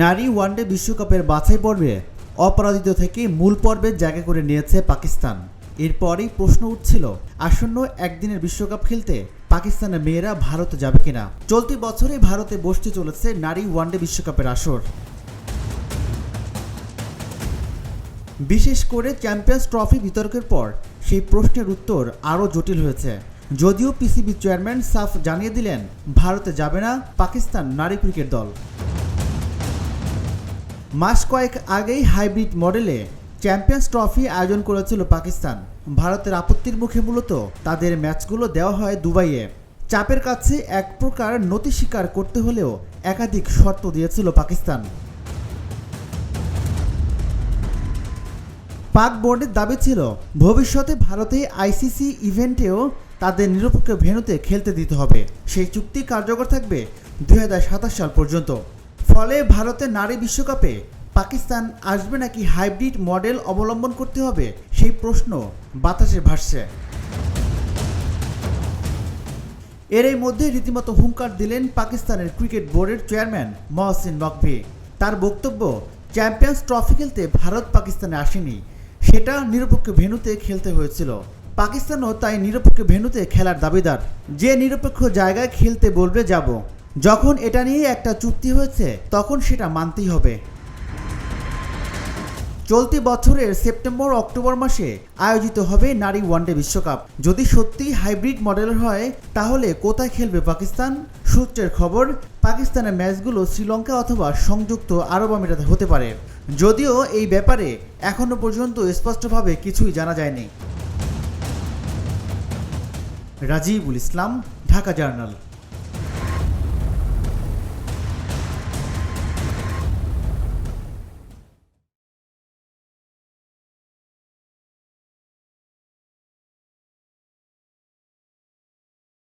নারী ওয়ানডে বিশ্বকাপের বাছাই পর্বে অপরাজিত থেকে মূল পর্বে জায়গা করে নিয়েছে পাকিস্তান। এরপরেই প্রশ্ন উঠছিল, আসন্ন একদিনের বিশ্বকাপ খেলতে পাকিস্তানের মেয়েরা ভারতে যাবে কিনা? চলতি বছরে ভারতে বসতে চলেছে নারী ওয়ানডে বিশ্বকাপের আসর। বিশেষ করে চ্যাম্পিয়ন্স ট্রফি বিতর্কের পর সেই প্রশ্নের উত্তর আরও জটিল হয়েছে। যদিও পিসিবি চেয়ারম্যান সাফ জানিয়ে দিলেন, ভারতে যাবে না পাকিস্তান নারী ক্রিকেট দল। মাস কয়েক আগেই হাইব্রিড মডেলে চ্যাম্পিয়ন্স ট্রফি আয়োজন করেছিল পাকিস্তান। ভারতের আপত্তির মুখে মূলত তাদের ম্যাচগুলো দেওয়া হয় দুবাইয়ে। চাপের কাছে এক প্রকার নতি স্বীকার করতে হলেও একাধিক শর্ত দিয়েছিল পাকিস্তান। পাক বোর্ডের দাবি ছিল, ভবিষ্যতে ভারতে আইসিসি ইভেন্টেও তাদের নিরপেক্ষ ভেন্যুতে খেলতে দিতে হবে। সেই চুক্তি কার্যকর থাকবে দু হাজার সাতাশ সাল পর্যন্ত। ফলে ভারতের নারী বিশ্বকাপে পাকিস্তান আসবে নাকি হাইব্রিড মডেল অবলম্বন করতে হবে? সেই প্রশ্ন বাতাসে ভাসছে। এর এই মধ্যে রীতিমতো হুঙ্কার দিলেন পাকিস্তানের ক্রিকেট বোর্ডের চেয়ারম্যান মহসিন নকভি। তার বক্তব্য, চ্যাম্পিয়ন্স ট্রফি খেলতে ভারত পাকিস্তানে আসেনি। সেটা নিরপেক্ষ ভেন্যুতে খেলতে হয়েছিল। পাকিস্তানও তাই নিরপেক্ষ ভেন্যুতে খেলার দাবিদার। যে নিরপেক্ষ জায়গায় খেলতে বলবে, যাব। যখন এটা নিয়ে একটা চুক্তি হয়েছে, তখন সেটা মানতেই হবে। চলতি বছরের সেপ্টেম্বর অক্টোবর মাসে আয়োজিত হবে নারী ওয়ানডে বিশ্বকাপ। যদি সত্যি হাইব্রিড মডেলের হয়, তাহলে কোথায় খেলবে পাকিস্তান? সূত্রের খবর, পাকিস্তানের ম্যাচগুলো শ্রীলঙ্কা অথবা সংযুক্ত আরব আমিরাতে হতে পারে। যদিও এই ব্যাপারে এখনও পর্যন্ত স্পষ্টভাবে কিছুই জানা যায়নি। রাজিবুল ইসলাম, ঢাকা জার্নাল।